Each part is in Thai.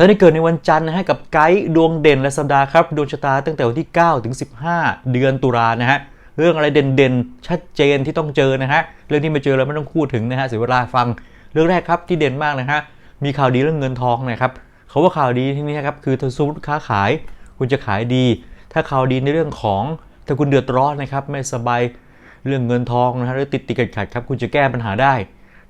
ท่านที่เกิดในวันจันทร์นะฮะกับไกด์ดวงเด่นและสัปดาห์ครับดวงชะตาตั้งแต่วันที่ 9 ถึง 15 เดือนตุลานะฮะเรื่องอะไรเด่นๆ ชัดเจนที่ต้องเจอนะฮะเรื่องที่ไม่เจอเราไม่ต้องพูดถึงนะฮะเสียเวลาฟังเรื่องแรกครับที่เด่นมากนะฮะมีข่าวดีเรื่องเงินทองนะครับเขาว่าข่าวดีที่นี่นะครับคือถ้าสมมติค้าขายคุณจะขายดี ถ้าข่าวดีในเรื่องของถ้าคุณเดือดร้อนนะครับไม่สบายเรื่องเงินทองนะฮะหรือติดติดขัดๆครับคุณจะแก้ปัญหาได้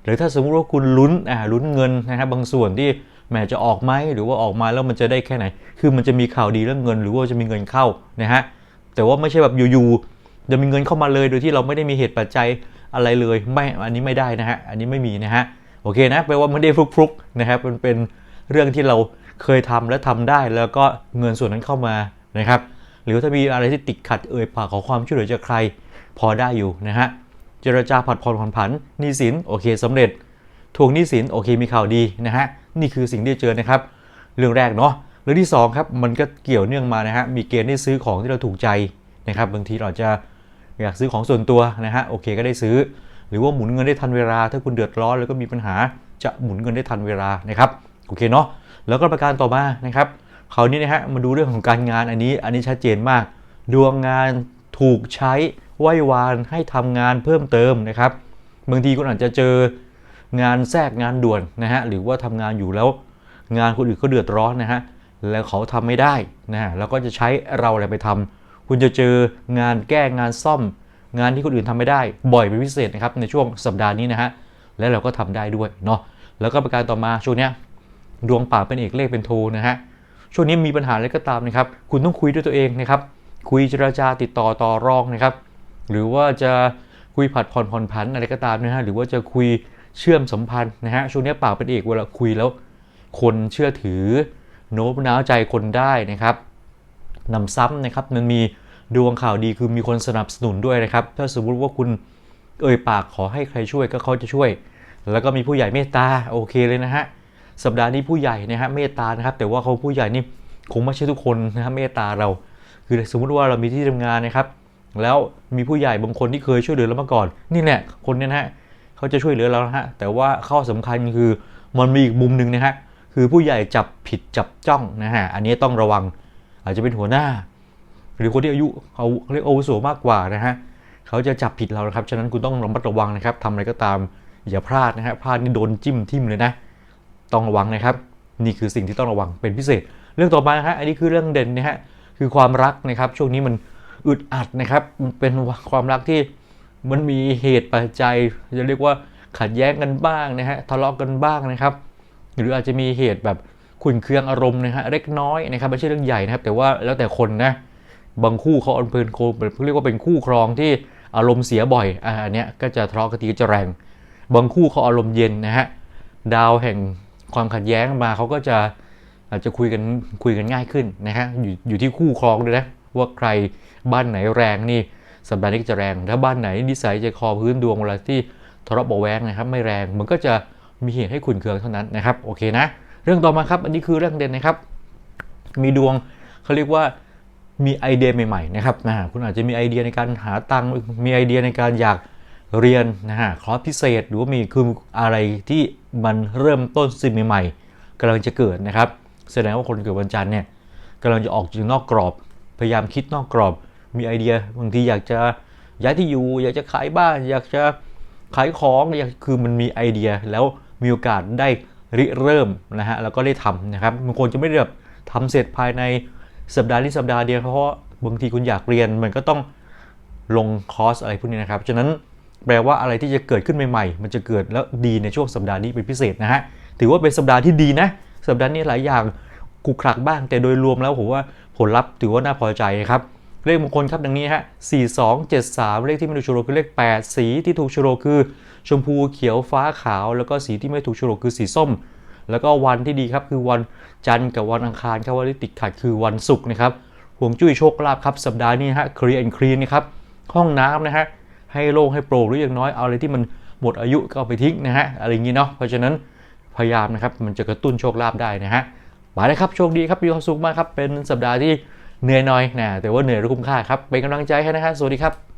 หรือถ้าสมมุติว่าคุณลุ้นอ่าลุ้นเงินนะครับบางส่วนที่ แหมจะออกไหมหรือว่าออกมาแล้วมันจะได้แค่ไหน คือมันจะมีข่าวดีเรื่องเงิน หรือว่าจะมีเงินเข้านะฮะแต่ว่าไม่ใช่แบบอยู่ๆจะมีเงินเข้ามาเลยโดยที่เราไม่ได้มีเหตุปัจจัยอะไรเลยไม่อันนี้ไม่ได้นะฮะอันนี้ไม่มีนะฮะโอเคนะแปลว่าไม่ได้ฟลุกๆนะครับมันเป็นเรื่องที่เราเคยทำและทำได้ แล้วก็เงินส่วนนั้นเข้ามานะครับ หรือถ้ามีอะไรที่ติดขัดเอ่ยปากขอความช่วยเหลือจากใครพอได้อยู่นะฮะเจรจาผัดผ่อนผ่อนผันหนี้สินโอเคสำเร็จทวงหนี้สินโอเคมีข่าวดีนะฮะ นี่คือสิ่งที่เจอนะครับ เรื่องแรกเนาะเรื่องที่สองครับมันก็เกี่ยวเนื่องมานะฮะมีเกณฑ์ได้ซื้อของที่เราถูกใจนะครับบางทีเราจะอยากซื้อของส่วนตัวนะฮะโอเคก็ได้ซื้อ หรือว่าหมุนเงินได้ทันเวลา ถ้าคุณเดือดร้อนแล้วก็มีปัญหาจะหมุนเงินได้ทันเวลานะครับโอเคเนาะแล้วก็ประการต่อมานะครับคราวนี้นะฮะมาดูเรื่องของการงานอันนี้อันนี้ชัดเจนมาก ดวงงานถูกใช้ไหว้วานให้ทำงานเพิ่มเติมนะครับบางทีคุณอาจจะเจอ งานแทรกงานด่วนนะฮะหรือว่าทำงานอยู่แล้ว งานคนอื่นเขาเดือดร้อนนะฮะแล้วเขาทำไม่ได้นะฮะแล้วก็จะใช้เราอะไรไปทำคุณจะเจองานแก้งานซ่อม งานที่คนอื่นทำไม่ได้ บ่อยเป็นพิเศษนะครับในช่วงสัปดาห์นี้นะฮะและเราก็ทำได้ด้วยเนาะแล้วก็ประการต่อมาช่วงนี้ดวงป่ากเป็นเอกเลขเป็นโทนะฮะช่วงนี้มีปัญหาอะไรก็ตามนะครับ คุณต้องคุยด้วยตัวเองนะครับ คุยเจรจาติดต่อต่อรองนะครับ หรือว่าจะคุยผัดผ่อนผ่อนผันอะไรก็ตามนะฮะหรือว่าจะคุย เชื่อมสัมพันธ์นะฮะช่วงนี้ปากเป็นเอกเวลาคุยแล้ว คนเชื่อถือโน้มน้าวใจคนได้นะครับนำซ้ำนะครับมันมีดวงข่าวดีคือมีคนสนับสนุนด้วยนะครับ ถ้าสมมติว่าคุณเอ่ยปากขอให้ใครช่วยก็เขาจะช่วย แล้วก็มีผู้ใหญ่เมตตาโอเคเลยนะฮะสัปดาห์นี้ผู้ใหญ่นะฮะเมตตานะครับ แต่ว่าเขาผู้ใหญ่นี่คงไม่ใช่ทุกคนนะฮะเมตตาเรา คือสมมุติว่าเรามีที่ทำงานนะครับ แล้วมีผู้ใหญ่บางคนที่เคยช่วยเหลือเรามาก่อน นี่แหละคนเนี้นะฮะ เขาจะช่วยเหลือเราฮะแต่ว่าข้อสำคัญคือมันมีอีกมุมหนึ่งนะฮะคือผู้ใหญ่จับผิดจับจ้องนะฮะอันนี้ต้องระวังอาจจะเป็นหัวหน้า หรือคนที่อายุเขาเรียกโอวุโสมากกว่านะฮะเขาจะจับผิดเราครับฉะนั้นคุณต้องระมัดระวังนะครับทำอะไรก็ตามอย่าพลาดนะฮะพลาดนี่โดนจิ้มทิ่มเลยนะ ต้องระวังนะครับ นี่คือสิ่งที่ต้องระวังเป็นพิเศษ เรื่องต่อมานะฮะอันนี้คือเรื่องเด่นนะฮะคือความรักนะครับ ช่วงนี้มันอึดอัดนะครับเป็นความรักที่ มันมีเหตุปัจจัยจะเรียกว่าขัดแย้งกันบ้างนะฮะทะเลาะกันบ้างนะครับ หรืออาจจะมีเหตุแบบขุ่นเคืองอารมณ์นะฮะเล็กน้อยนะครับไม่ใช่เรื่องใหญ่นะครับ แต่ว่าแล้วแต่คนนะบางคู่เขาอันเพลินโคเรียกว่าเป็นคู่ครองที่อารมณ์เสียบ่อยอ่าอันเนี้ยก็จะทะเลาะกันทีจะแรง บางคู่เขาอารมณ์เย็นนะฮะดาวแห่งความขัดแย้งมาเขาก็จะอาจจะคุยกันคุยกันง่ายขึ้นนะฮะอยู่อยู่ที่คู่ครองด้วยนะว่าใครบ้านไหนแรงนี่ สัปดาห์นี้ก็จะแรง ถ้าบ้านไหนนิสัยใจคอพื้นดวงเวลาที่ทะเลาะเบาแวงนะครับไม่แรงมันก็จะมีเหตุให้ขุนเคืองเท่านั้นนะครับโอเคนะ เรื่องต่อมาครับ อันนี้คือเรื่องเด่นนะครับ มีดวงเขาเรียกว่ามีไอเดียใหม่ๆนะครับนะคุณอาจจะมีไอเดียในการหาตังค์มีไอเดียในการอยากเรียนนะฮะคอร์สพิเศษ หรือว่ามีคืออะไรที่มันเริ่มต้นสิ่งใหม่ๆกำลังจะเกิดนะครับ แสดงว่าคนเกิดวันจันทร์เนี่ยกำลังจะออกจากนอกกรอบ พยายามคิดนอกกรอบ มีไอเดียบางทีอยากจะย้ายที่อยู่ อยากจะขายบ้าน อยากจะขายของอยากคือมันมีไอเดียแล้วมีโอกาสได้ริเริ่มนะฮะแล้วก็ได้ทำนะครับบางคนจะไม่ได้แบบทำเสร็จภายในสัปดาห์นี้สัปดาห์เดียวเพราะบางทีคุณอยากเรียนมันก็ต้องลงคอร์สอะไรพวกนี้นะครับฉะนั้นแปลว่าอะไรที่จะเกิดขึ้นใหม่ๆ มันจะเกิดแล้วดีในช่วงสัปดาห์นี้เป็นพิเศษนะฮะถือว่าเป็นสัปดาห์ที่ดีนะ สัปดาห์นี้หลายอย่างกุกคลักบ้างแต่โดยรวมแล้วผมว่าผลลัพธ์ถือว่าน่าพอใจนะครับ เลขมงคลครับดังนี้ฮะ4 2 7 3 เลขที่ไม่ถูกโฉลกคือเลข 8 สีที่ถูกโฉลกคือ ชมพูเขียวฟ้าขาว แล้วก็สีที่ไม่ถูกโฉลกคือสีส้ม แล้วก็วันที่ดีครับคือวันจันทร์กับวันอังคารครับวันที่ติดขัดคือวันศุกร์นะครับห่วงจุ้ยโชคลาภครับสัปดาห์นี้ฮะคลีนคลีนนะครับห้องน้ำนะฮะให้โล่งให้โปร่งหรืออย่างน้อยเอาอะไรที่มันหมดอายุก็เอาไปทิ้งนะฮะอะไรอย่างนี้เนาะเพราะฉะนั้นพยายามนะครับมันจะกระตุ้นโชคลาภได้นะฮะมาเลยครับโชคดีครับมีความสุขมากครับเป็นสัปดาห์ที่ เหนื่อยหน่อยนะแต่ว่าเหนื่อยและคุ้มค่าครับเป็นกำลังใจให้นะครับสวัสดีครับ